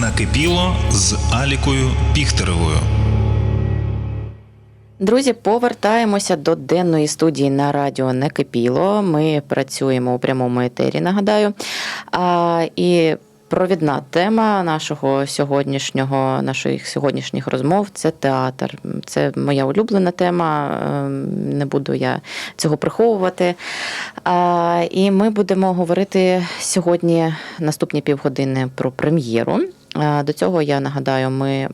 Накипіло з Алікою Піхтеревою. Друзі, повертаємося до денної студії на радіо Не кипіло. Ми працюємо у прямому етері, нагадаю. А, і провідна тема нашого сьогоднішнього, наших сьогоднішніх розмов це театр. Це моя улюблена тема. ем, Не буду я цього приховувати. А, і ми будемо говорити сьогодні наступні півгодини про прем'єру. До цього я нагадаю, ми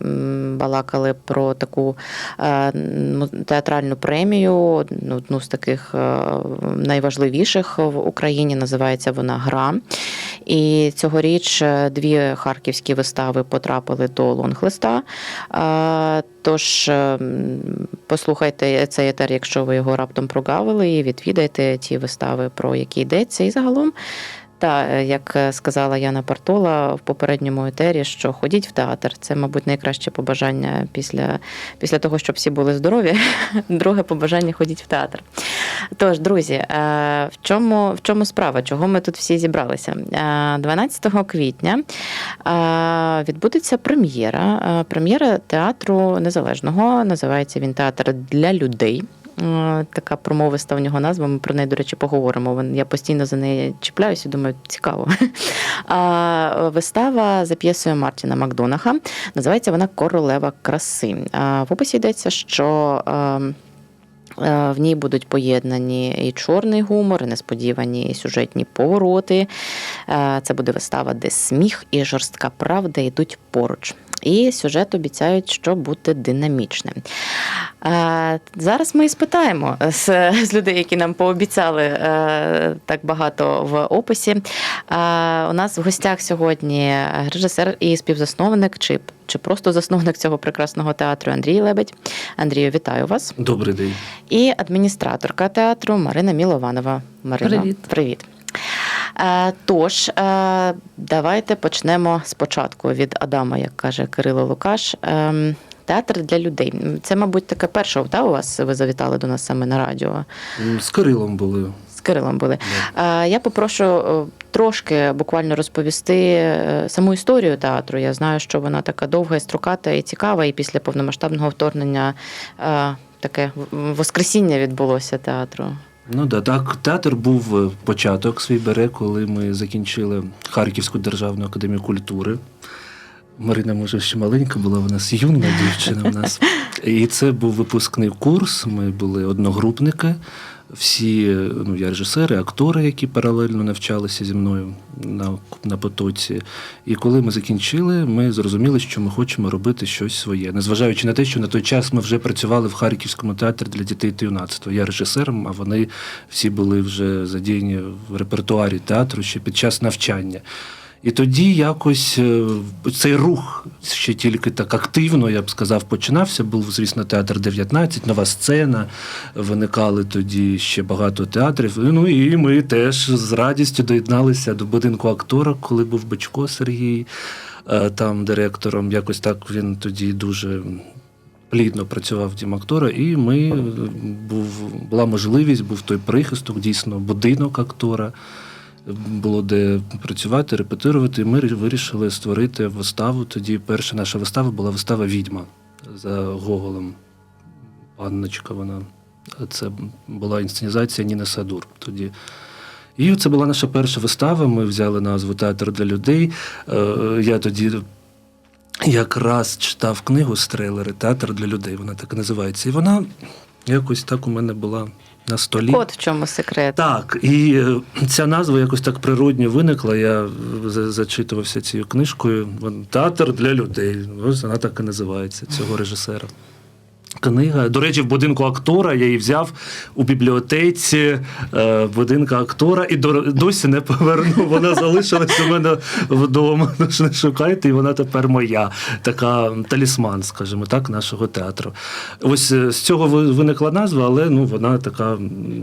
балакали про таку е, ну, театральну премію, ну, одну з таких е, найважливіших в Україні. Називається вона Гра. І цьогоріч е, дві харківські вистави потрапили до лонглиста. Тож послухайте цей етер, якщо ви його раптом прогавили, і відвідайте ті вистави, про які йдеться. І загалом та е, як е, сказала Яна Партола в попередньому етері, що ходіть в театр. Це, мабуть, найкраще побажання після, після того, щоб всі були здорові. Друге побажання ходіть в театр. Тож, друзі, е, в чому, в чому справа? Чого ми тут всі зібралися? Е, 12 квітня відбудеться прем'єра. Прем'єра театру незалежного. Називається він театр для людей. Е, Така промовиста в нього назва. Ми про неї, до речі, поговоримо. Я постійно за неї чіпляюся, думаю, цікаво. А вистава за п'єсою Мартіна Макдонаха. Називається вона Королева краси. В описі йдеться, що. ем, е, В ній будуть поєднані і чорний гумор, і несподівані і сюжетні повороти. Е, Це буде вистава, де сміх і жорстка правда йдуть поруч. І сюжет обіцяють, що буде динамічним. Зараз ми і спитаємо з, з людей, які нам пообіцяли е, так багато в описі. У нас в гостях сьогодні режисер і співзасновник, чи, чи просто засновник цього прекрасного театру Андрій Лебедь. Андрію, вітаю вас. Добрий день. І адміністраторка театру Марина Мілованова. Марина, Привіт. привіт. Е, Тож, е, давайте почнемо спочатку від Адама, як каже Кирило Лукаш. Ем, Театр для людей. Це, мабуть, таке перше, та, у вас ви завітали до нас саме на радіо. З Кирилом були. З Кирилом були. Е, Я попрошу трошки буквально розповісти саму історію театру. Я знаю, що вона така довга і строката і цікава, і після повномасштабного вторгнення таке воскресіння відбулося театру. Ну да, так, театр був е, початок свій бере, коли ми закінчили Харківську державну академію культури. Марина, може, ще маленька була, у нас юна дівчина у нас. І це був випускний курс. Ми були одногрупники. Всі, е, ну, я режисери, актори, які паралельно навчалися зі мною на, на потоці. І коли ми закінчили, ми зрозуміли, що ми хочемо робити щось своє. Незважаючи на те, що на той час ми вже працювали в Харківському театрі для дітей та юнацтва. Я режисером, а вони всі були вже задіяні в репертуарі театру ще під час навчання. І тоді якось е, цей рух ще тільки так активно, я б сказав, починався. Був, звісно, театр 19, нова сцена. Виникали тоді ще багато театрів. Ну і ми теж з радістю доєдналися до будинку актора, коли був Бачко Сергій е, там директором. Якось так він тоді дуже. Плідно працював дім актора, і ми е, був була можливість, був той прихисток, дійсно будинок актора було де працювати, репетирувати. І ми вирішили створити виставу. Тоді перша наша вистава була вистава Відьма за Гоголем. Панночка вона. Це була інсценізація Ніни Садур тоді. І це була наша перша вистава. Ми взяли назву Театр для людей. Е, Я тоді якраз читав книгу з трейлери Театр для людей. Вона так і називається. І вона якось так у мене була на столі. От в чому секрет. Так, і е, ця назва якось так природньо виникла. Я е, зачитувався цією книжкою. Театр для людей. Ось вона так і називається цього режисера. Книга. До речі, в будинку актора я її взяв у бібліотеці е, будинка актора і до, досі не повернув. Вона залишилась у мене вдома. Тож не шукайте, і вона тепер моя. Така талісман, скажімо так, нашого театру. Ось е, з цього виникла назва, але ну вона така.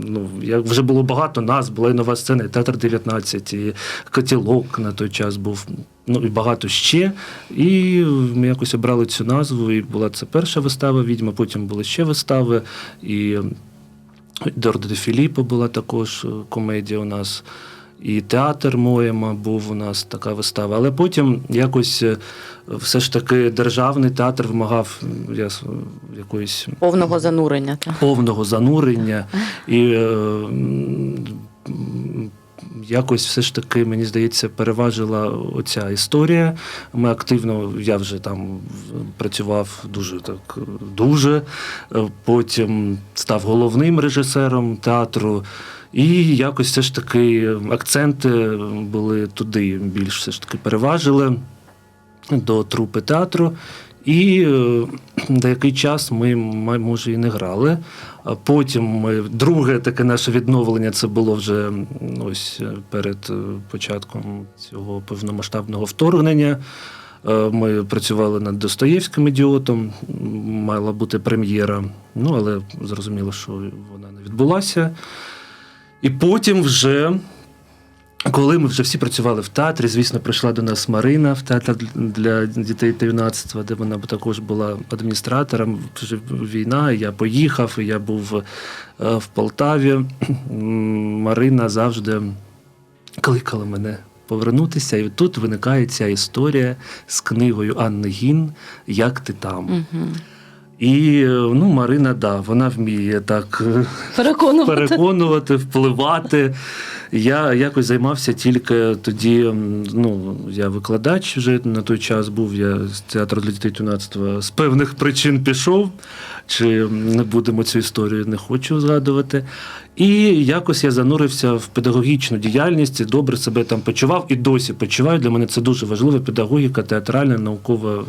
Ну як вже було багато назв, була і нова сцена, і театр 19, і котілок на той час був. Ну і багато ще. І ми якось обрали цю назву. І була це перша вистава відьма, потім були ще вистави. І Дордо де Філіппо була також е, комедія у нас. і театр Моєма був у нас така вистава. Але потім якось е, все ж таки державний театр вимагав я, якоїсь Повного занурення. Повного занурення. І е, якось все ж таки, мені здається, переважила оця історія. Ми активно, я вже там працював дуже так, дуже. Е, Потім став головним режисером театру. І якось все ж таки акценти були туди більш все ж таки переважили до трупи театру. І е, деякий час ми, може, і не грали. Потім ми, друге таке наше відновлення це було вже ось е, перед е, початком цього повномасштабного вторгнення. Ми працювали над Достоєвським ідіотом, мала бути прем'єра, ну але зрозуміло, що вона не відбулася. І потім вже коли ми вже всі працювали в театрі, звісно, прийшла до нас Марина в театр для дітей та юнацтва, де вона також була адміністратором. Вже війна, я поїхав, я був е, в Полтаві. Марина завжди кликала мене повернутися, і тут виникає ця історія з книгою Анни Гін Як ти там? Мгм. І е, ну, Марина, да, вона вміє так е, Переконувати. переконувати, впливати. Я якось займався тільки тоді. Ну, я викладач вже на той час був. Я з театру для дітей юнацтва з певних причин пішов. Чи не будемо цю історію, не хочу згадувати. І якось я занурився в педагогічну діяльність, і добре себе там почував і досі почуваю. Для мене це дуже важливо. Педагогіка, театральна, наукова е,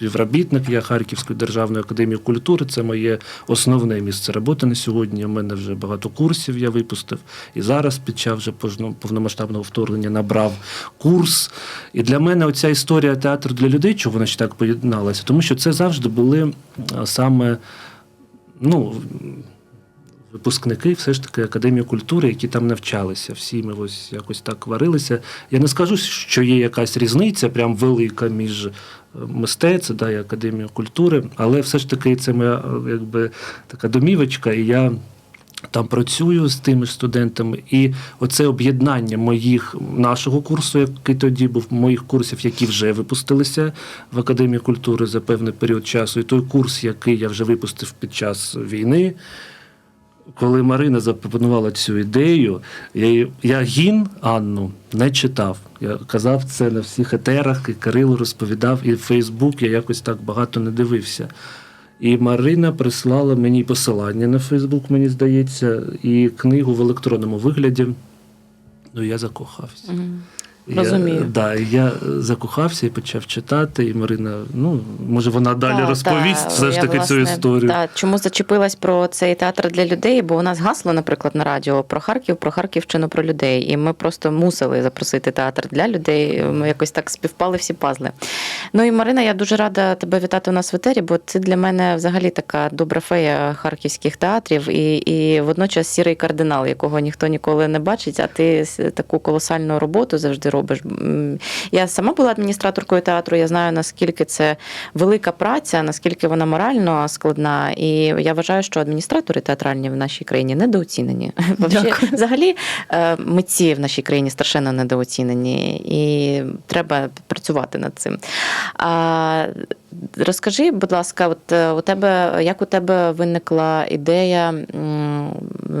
співробітник. Я Харківської державної академії культури. Це моє основне місце роботи на сьогодні. У мене вже багато курсів я випустив. І зараз, під час вже повномасштабного вторгнення, набрав курс. І для мене оця історія театру для людей, чого вона ще так поєдналася, тому що це завжди були саме. Ну, випускники все ж таки Академії культури, які там навчалися. Всі ми ось якось так варилися. Я не скажу, що є якась різниця, прям велика між е, мистецтвом да, і Академією культури, але все ж таки це моя е, якби така домівочка, і я. Там працюю з тими студентами, і оце об'єднання моїх нашого курсу, який тоді був, моїх курсів, які вже випустилися в Академії культури за певний період часу, і той курс, який я вже випустив під час війни, коли Марина запропонувала цю ідею, я, я гін Анну не читав. Я казав це на всіх етерах, і Кирило розповідав, і в Фейсбук я якось так багато не дивився. І Марина прислала мені посилання на Фейсбук, мені здається, і книгу в електронному вигляді. Ну, я закохався. Мгм. Я, Розумію. да, я закохався і почав читати. І Марина, ну може, вона далі Та, розповість та, все ж я, таки цю історію. Та, чому зачепилась про цей театр для людей? Бо у нас гасло, наприклад, на радіо про Харків, про Харківщину, про людей. І ми просто мусили запросити театр для людей. Ми якось так співпали всі пазли. Ну і Марина, я дуже рада тебе вітати у нас в етері, бо ти для мене взагалі така добра фея харківських театрів і, і водночас сірий кардинал, якого ніхто ніколи не бачить, а ти таку колосальну роботу завжди робиш. М, Я сама була адміністраторкою театру, я знаю, наскільки це велика праця, наскільки вона морально складна. І я вважаю, що адміністратори театральні в нашій країні недооцінені. Дякую. Взагалі, е, митці в нашій країні страшенно недооцінені, і треба працювати над цим. Розкажи, будь ласка, от е, у тебе як у тебе виникла ідея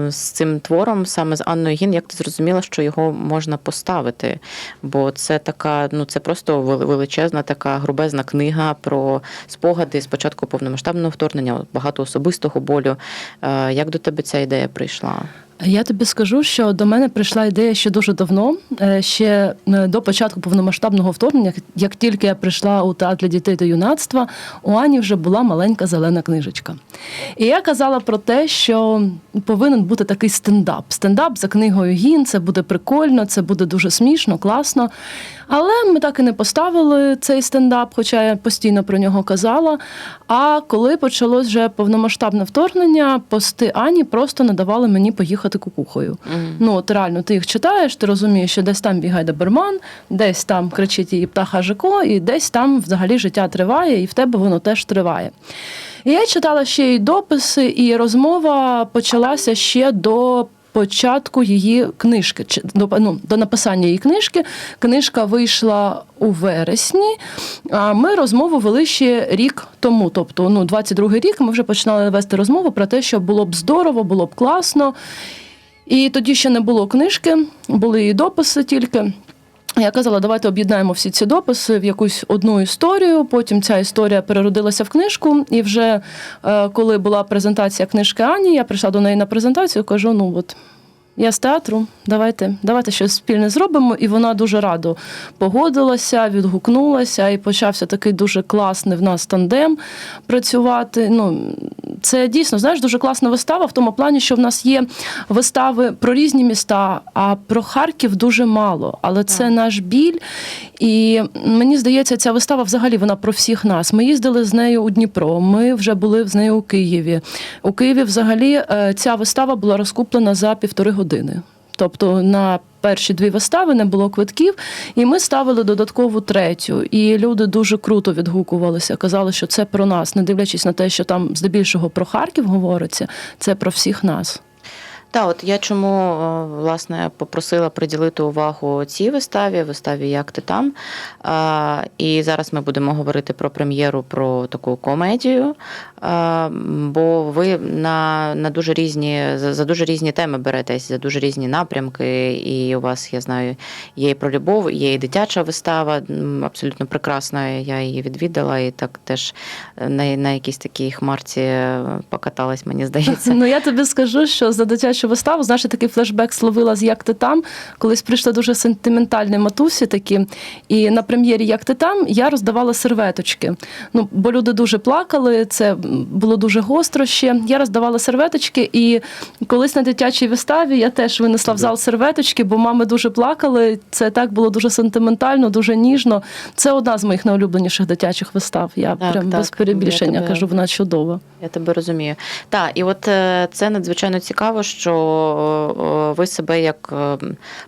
з цим твором, саме з Анною Гін, як ти зрозуміла, що його можна поставити? Бо це така, ну це просто величезна, така грубезна книга про спогади з початку повномасштабного вторгнення, багато особистого болю. Е, Як до тебе ця ідея прийшла? Я тобі скажу, що до мене прийшла ідея ще дуже давно, е, ще е, до початку повномасштабного вторгнення. Як тільки я прийшла у театр для дітей та юнацтва, у Ані вже була маленька зелена книжечка. І я казала про те, що повинен бути такий стендап. Стендап за книгою Гін, це буде прикольно, це буде дуже смішно, класно. Але ми так і не поставили цей стендап, хоча я постійно про нього казала. А коли почалось вже повномасштабне вторгнення, пости Ані просто не давали мені поїхати кукухою. Ну, от реально, ти їх читаєш, ти розумієш, що десь там бігає доберман, десь там кричить її птаха Жико, і десь там взагалі життя триває, і в тебе воно теж триває. І я читала ще й дописи, і розмова почалася ще до початку її книжки, чи до, ну, до написання її книжки. Книжка вийшла у вересні, а ми розмову вели ще рік тому. Тобто, ну, 22-й рік ми вже починали вести розмову про те, що було б здорово, було б класно. І тоді ще не було книжки, були і дописи тільки. Я казала, давайте об'єднаємо всі ці дописи в якусь одну історію. Потім ця історія переродилася в книжку. І вже е, коли була презентація книжки Ані, я прийшла до неї на презентацію, кажу: ну от. Я з театру, давайте, давайте щось спільне зробимо. І вона дуже радо погодилася, відгукнулася, і почався такий дуже класний в нас тандем працювати. Ну, це дійсно знаєш дуже класна вистава в тому плані, що в нас є вистави про різні міста, а про Харків дуже мало. Але це наш біль. І мені здається, ця вистава взагалі вона про всіх нас. Ми їздили з нею у Дніпро. Ми вже були з нею у Києві. У Києві взагалі е, ця вистава була розкуплена за півтори години. Тобто на перші дві вистави не було квитків, і ми ставили додаткову третю. І люди дуже круто відгукувалися, казали, що це про нас, не дивлячись на те, що там здебільшого про Харків говориться, це про всіх нас. Так, от я чому е, власне попросила приділити увагу цій виставі, виставі Як ти там. І зараз ми будемо говорити про прем'єру, про таку комедію. Бо ви на, на дуже різні за, дуже різні теми беретесь, за дуже різні напрямки. І у вас, я знаю, є і про любов, є і дитяча вистава, абсолютно прекрасна. Я її відвідала і так теж на, на якійсь такій хмарці е, покаталась, мені здається. Ну я тобі скажу, що за дитячу виставу, знаєш, такий флешбек словила з як ти там. Колись прийшли дуже сентиментальні матусі такі. І на прем'єрі Як ти там я роздавала серветочки. Ну, бо люди дуже плакали, це було дуже гостро ще. Я роздавала серветочки, і колись на дитячій виставі я теж винесла в зал серветочки, бо мами дуже плакали. Це так було дуже сентиментально, дуже ніжно. Це одна з моїх найулюбленіших дитячих вистав. Я Так, прям так, без перебільшення я тебе- кажу, вона чудова. Я тебе розумію. Так, і от е, це надзвичайно цікаво, що е, ви себе як е,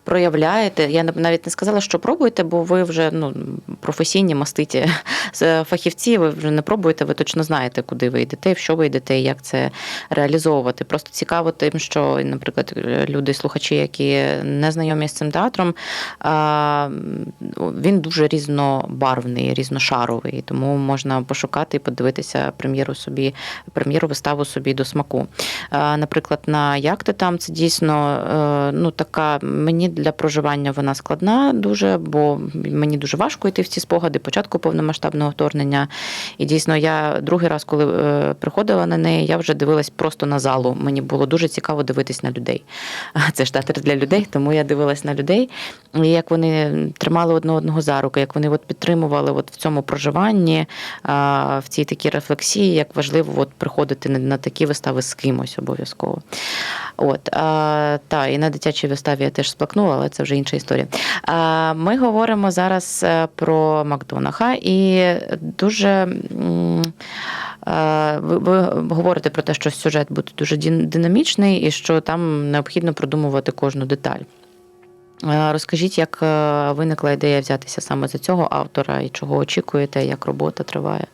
проявляєте. Я нав- навіть не сказала, що пробуєте, бо ви вже ну, професійні маститі фахівці, ви вже не пробуєте, ви точно знаєте, куди ви йдете, в що ви йдете і як це реалізовувати. Просто цікаво тим, що, наприклад, люди, слухачі, які не знайомі з цим театром, він дуже різнобарвний, різношаровий, тому можна пошукати і подивитися прем'єру собі, прем'єру виставу собі до смаку. Наприклад, на як ти там це дійсно е, ну така мені для проживання вона складна дуже, бо мені дуже важко йти в ці спогади початку повномасштабного вторгнення. І дійсно, я другий раз, коли е, приходила на неї, я вже дивилась просто на залу. Мені було дуже цікаво дивитись на людей. Це ж театр для людей, тому я дивилась на людей, і як вони тримали одне одного за руки, як вони от підтримували от в цьому проживанні, в цій такій рефлексії, як важливо от приходити на такі вистави з кимось обов'язково. От, а, та, і на дитячій виставі я теж сплакнула, але це вже інша історія. А, ми говоримо зараз е, про Макдонаха і дуже. Ви, ви говорите про те, що сюжет буде дуже динамічний і що там необхідно продумувати кожну деталь. Е, Розкажіть, як е, виникла ідея взятися саме за цього автора і чого очікуєте, як робота триває?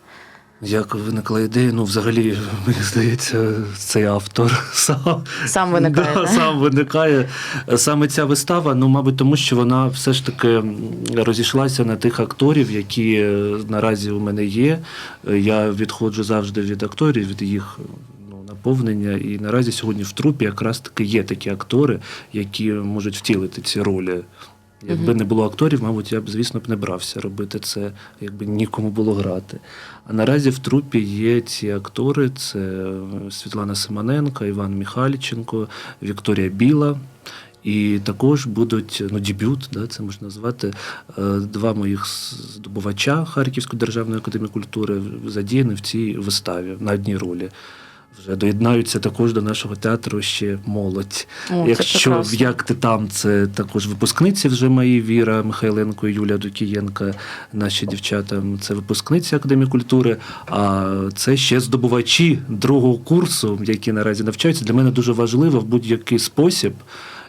Як виникла ідея, ну взагалі, мені здається, цей автор сам, Сам виникає, Да, сам виникає. Саме ця вистава, ну, мабуть, тому що вона все ж таки розійшлася на тих акторів, які е, наразі у мене є. Я відходжу завжди від акторів, від їх ну, наповнення. І наразі сьогодні в трупі якраз таки є такі актори, які можуть втілити ці ролі. Якби не було акторів, мабуть, я б, звісно, б не брався робити це, якби нікому було грати. А наразі в трупі є ці актори: це е, Світлана Симоненко, Іван Міхальченко, Вікторія Біла. І також будуть ну, дебют, да, це можна назвати, е, два моїх здобувача Харківської державної академії культури задіяні в цій виставі на одній ролі. Вже доєднаються також до нашого театру ще молодь. О, Якщо як ти там, це також випускниці вже мої Віра Михайленко і Юлія Дукієнка, наші дівчата. Це випускниці Академії культури. А це ще здобувачі другого курсу, які наразі навчаються. Для мене дуже важливо в будь-який спосіб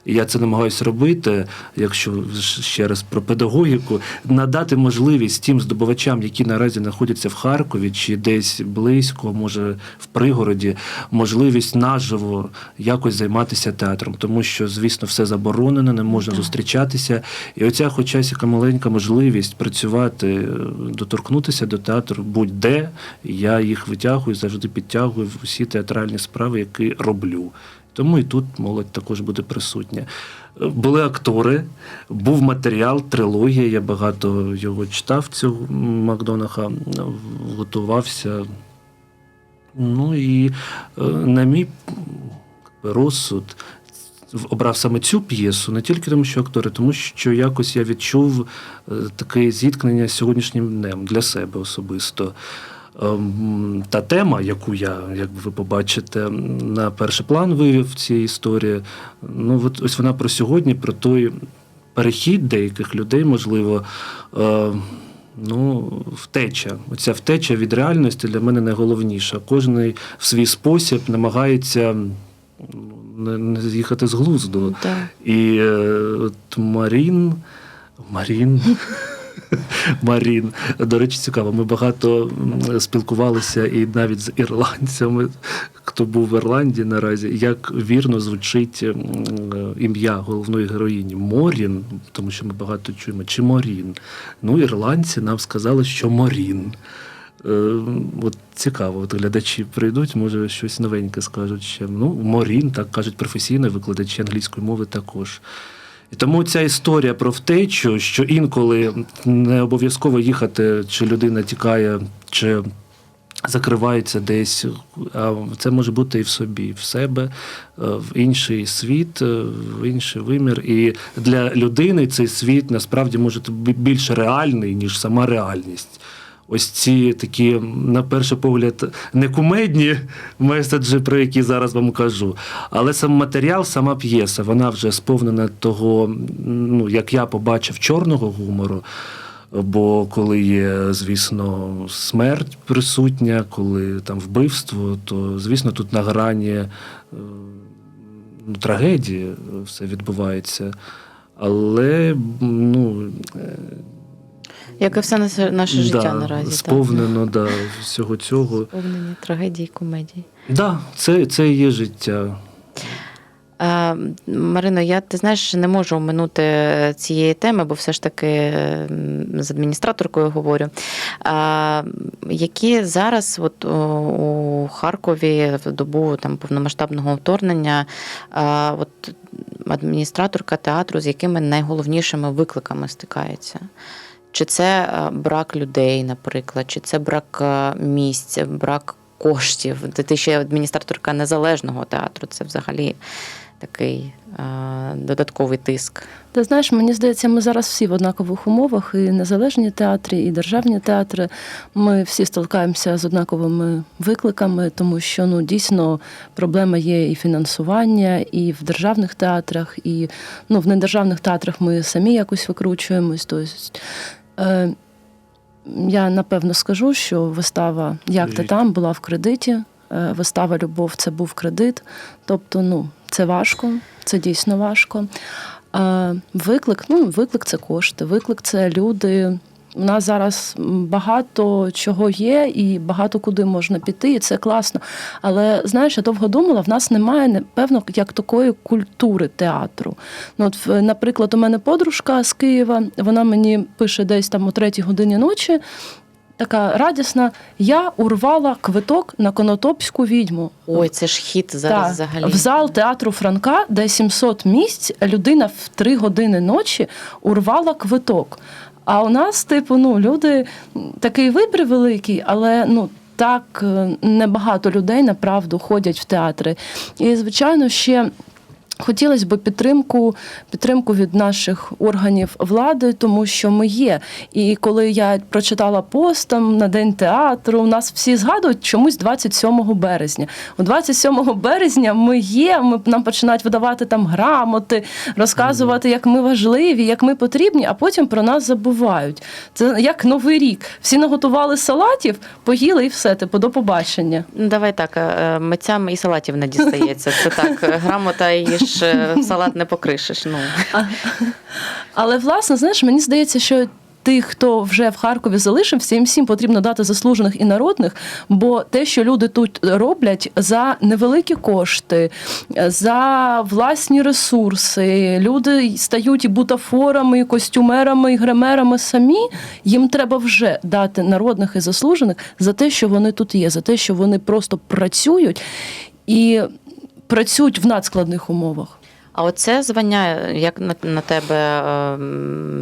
і я це намагаюся робити, якщо ще раз про педагогіку, надати можливість тим здобувачам, які наразі знаходяться в Харкові чи десь близько, може в пригороді, можливість наживо якось займатися театром, тому що, звісно, все заборонено, не можна Так. зустрічатися. І оця, хоча яка маленька можливість працювати, е, доторкнутися до театру будь-де, я їх витягую, завжди підтягую в усі театральні справи, які роблю. Тому і тут молодь також буде присутня. Були актори, був матеріал, трилогія. Я багато його читав цього Макдонаха, готувався. Ну і е, на мій розсуд обрав саме цю п'єсу, не тільки тому, що актори, тому що якось я відчув е, таке зіткнення з сьогоднішнім днем для себе особисто. Ем, Та тема, яку я, як ви побачите, на перший план вивів в цій історії, ну от ось вона про сьогодні, про той перехід деяких людей, можливо, е, ну, втеча. Оця втеча від реальності для мене найголовніша. Кожен в свій спосіб намагається ну, не, не з'їхати з глузду. Так. І е, от Марін. Марін. Марін. До речі, цікаво. Ми багато спілкувалися і навіть з ірландцями, хто був в Ірландії наразі, як вірно звучить е, ім'я головної героїні Морін, тому що ми багато чуємо, чи Морін. Ну, ірландці нам сказали, що Морін. Е, От цікаво, от глядачі прийдуть, може щось новеньке скажуть ще. Ну, Морін, так кажуть професійно, викладачі англійської мови також. І тому ця історія про втечу, що інколи не обов'язково їхати, чи людина тікає, чи закривається десь, а це може бути і в собі, в себе, е, в інший світ, е, в інший вимір. І для людини цей світ насправді може бути більш реальний, ніж сама реальність. Ось ці такі, на перший погляд, не кумедні меседжі, про які зараз вам кажу. Але сам матеріал, сама п'єса, вона вже сповнена того, ну, як я побачив, чорного гумору. Бо коли є, звісно, смерть присутня, коли там вбивство, то звісно тут на грані е, ну, трагедії все відбувається. Але ну, е, Як і все наше, наше життя да, наразі. сповнено да, всього цього. Так. Сповнені трагедії, комедії. Да, це, це і є життя. А, Марино, я ти знаєш, не можу оминути цієї теми, бо все ж таки з адміністраторкою говорю. А, які зараз, от у Харкові в добу там повномасштабного вторгнення, а, от адміністраторка театру з якими найголовнішими викликами стикається? Чи це брак людей, наприклад, чи це брак місць, брак коштів? Ти ще адміністраторка незалежного театру, це взагалі такий а, додатковий тиск. Ти знаєш, мені здається, ми зараз всі в однакових умовах, і незалежні театри, і державні театри. Ми всі стикаємося з однаковими викликами, тому що ну дійсно проблема є і фінансування, і в державних театрах, і ну в недержавних театрах ми самі якось викручуємось. Тобто, е, я напевно скажу, що вистава Як ти там була в кредиті. Е, Вистава Любов це був кредит. Тобто, ну, це важко, це дійсно важко. Е, виклик, ну, виклик це кошти, виклик це люди. У нас зараз багато чого є, і багато куди можна піти, і це класно. Але знаєш, я довго думала, в нас немає напевно як такої культури театру. Ну, от, наприклад, у мене подружка з Києва, вона мені пише десь там о третій годині ночі. Така радісна, я урвала квиток на конотопську відьму. Ой, це ж хіт зараз Так, взагалі. В зал театру Франка, де 700 місць, людина в 3 години ночі урвала квиток. А у нас, типу, ну, люди такий вибір великий, але ну. Так е, небагато людей направду ходять в театри. І, звичайно, ще Хотілося б підтримку, підтримку від наших органів влади, тому що ми є. І коли я прочитала пост там на день театру, у нас всі згадують чомусь 27 березня. У 27 березня ми є. Ми нам починають видавати там грамоти, розказувати, як ми важливі, як ми потрібні, а потім про нас забувають. Це як новий рік. Всі наготували салатів, поїли і все. Типу, до побачення. Ну, давай так, е, митцям і салатів не дістається. Це так, е, грамота і ж е, салат не покришиш. Ну. Але власне, знаєш, мені здається, що. Тих, хто вже в Харкові залишився, їм всім потрібно дати заслужених і народних, бо те, що люди тут роблять за невеликі кошти, за власні ресурси, люди стають і бутафорами, і костюмерами, і гримерами самі. Їм треба вже дати народних і заслужених за те, що вони тут є, за те, що вони просто працюють і працюють в надскладних умовах. А оце звання, як на, на тебе, е,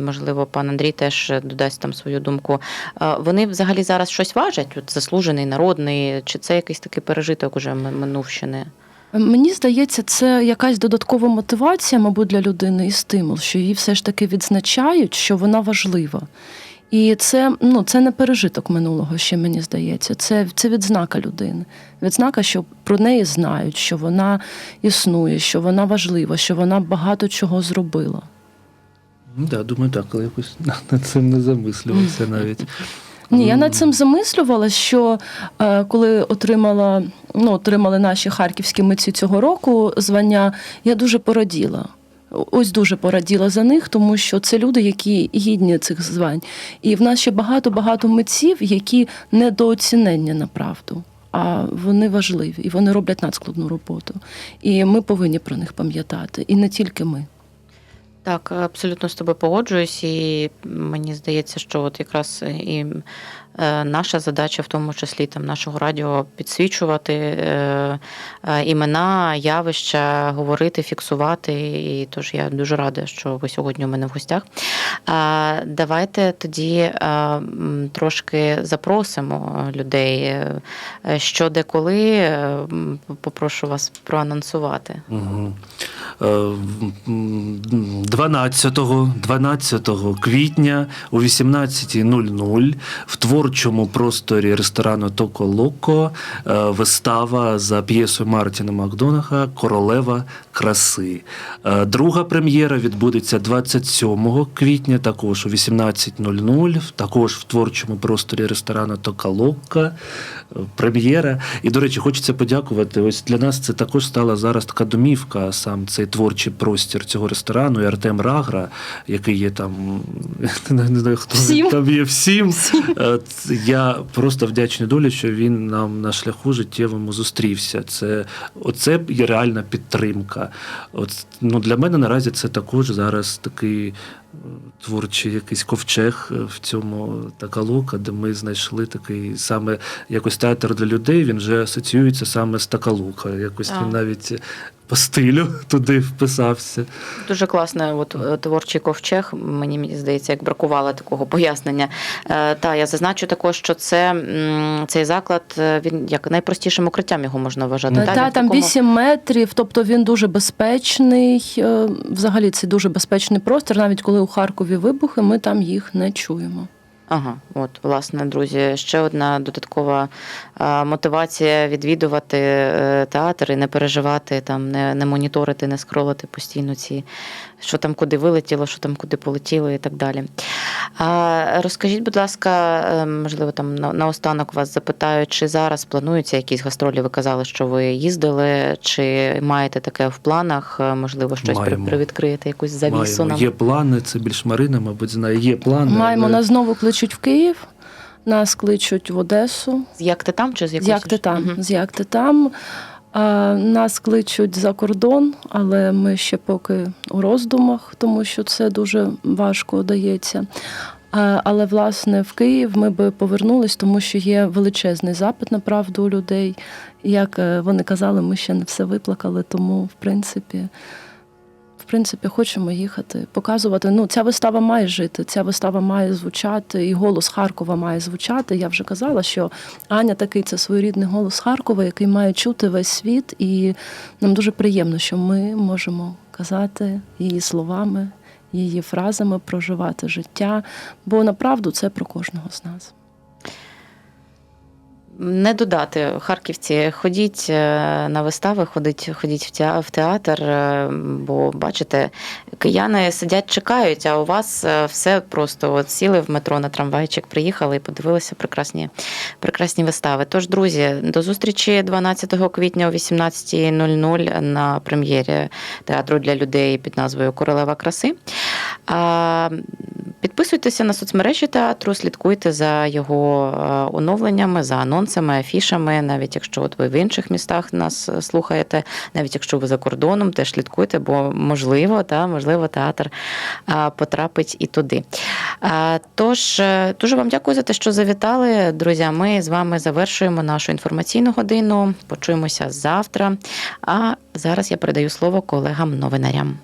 можливо, пан Андрій теж додасть там свою думку. е, Вони взагалі зараз щось важать? От заслужений, народний, чи це якийсь такий пережиток уже минувщини? Мені здається, це якась додаткова мотивація, мабуть, для людини і стимул, що її все ж таки відзначають, що вона важлива. І це, ну, це не пережиток минулого, ще мені здається. Це, це відзнака людини. Відзнака, що про неї знають, що вона існує, що вона важлива, що вона багато чого зробила. Ну, да, думаю, так, але якось над цим не замислювався навіть. Ні, я над цим замислювала, що е, коли отримала, ну, отримали наші харківські митці цього року звання, я дуже пораділа. Ось дуже пораділа за них, тому що це люди, які гідні цих звань. І в нас ще багато-багато митців, які недооцінені на правду. А вони важливі і вони роблять надскладну роботу. І ми повинні про них пам'ятати. І не тільки ми. Так, абсолютно з тобою погоджуюсь, і мені здається, що от якраз і наша задача, в тому числі там нашого радіо, підсвічувати е, е, імена, явища, говорити, фіксувати. І тож я дуже рада, що ви сьогодні у мене в гостях. Давайте тоді е, трошки запросимо людей, е, що де коли. Е, Попрошу вас проанонсувати. Угу. 12, 12 квітня о 18.00 в творчому просторі ресторану Токо Локо е, вистава за п'єсою Мартіна Макдонаха Королева краси. Е, Друга прем'єра відбудеться 27 квітня, також о 18.00, також в творчому просторі ресторану Тока Локо. Е, Прем'єра. І, до речі, хочеться подякувати. Ось для нас це також стала зараз така домівка, сам цей творчий простір цього ресторану. І Артем Рагра, який є там, не знаю, хто Всім. там є всім. Ц- Я просто вдячний долі, що він нам на шляху життєвому зустрівся. Це оце є реальна підтримка. От ну для мене наразі це також зараз такий. е, Творчий якийсь ковчег е, в цьому такалука, де ми знайшли такий саме якось театр для людей. Він вже асоціюється саме з такалука. Якось Так. він навіть по стилю туди вписався. Дуже класне, от е, творчий ковчег. Мені мені здається, як бракувало такого пояснення. Е, та я зазначу також, що це цей заклад е, він як найпростішим укриттям його можна вважати. Ну, Та, там такому- 8 метрів, тобто він дуже безпечний. е, Взагалі це дуже безпечний простір. Навіть коли у Харкові вибухи, ми там їх не чуємо. Ага, от власне, друзі, ще одна додаткова мотивація відвідувати е, театр і не переживати, там не, не моніторити, не скролити постійно ці, що там куди вилетіло, що там куди полетіло і так далі. А, розкажіть, будь ласка, е, можливо, там на, наостанок вас запитаю, чи зараз плануються якісь гастролі? Ви казали, що ви їздили, чи маєте таке в планах? Е, Можливо, щось Маємо. привідкриєте, якусь завісу Маємо. нам? Є плани, це більш Марина, мабуть, знає. Є плани. Маємо але- нас знову кличуть в Київ, нас кличуть в Одесу. Як ти там чи з З якоїсь? як ти там? Мгм. З як ти там. А, Нас кличуть за кордон, але ми ще поки у роздумах, тому що це дуже важко дається. Але власне в Київ ми би повернулись, тому що є величезний запит на правду у людей. Як е, вони казали, ми ще не все виплакали, тому в принципі. Принципі, хочемо їхати, показувати. Ну, ця вистава має жити, ця вистава має звучати, і голос Харкова має звучати. Я вже казала, що Аня такий це своєрідний голос Харкова, який має чути весь світ, і нам дуже приємно, що ми можемо казати її словами, її фразами, проживати життя. Бо направду це про кожного з нас. Не додати харківці, ходіть е, на вистави, ходіть, ходіть в театр, е, бо бачите, кияни сидять, чекають, а у вас е, все просто от сіли в метро на трамвайчик, приїхали і подивилися прекрасні, прекрасні вистави. Тож, друзі, до зустрічі 12 квітня о 18.00 на прем'єрі театру для людей під назвою Королева краси. Підписуйтеся на соцмережі театру, слідкуйте за його оновленнями, за анонсами, афішами. Навіть якщо от ви в інших містах нас е, слухаєте, навіть якщо ви за кордоном, теж слідкуйте, бо можливо, та можливо, театр потрапить і туди. Тож е, дуже вам дякую за те, що завітали. Друзі, ми з вами завершуємо нашу інформаційну годину. Почуємося завтра. А зараз я передаю слово колегам новинарям.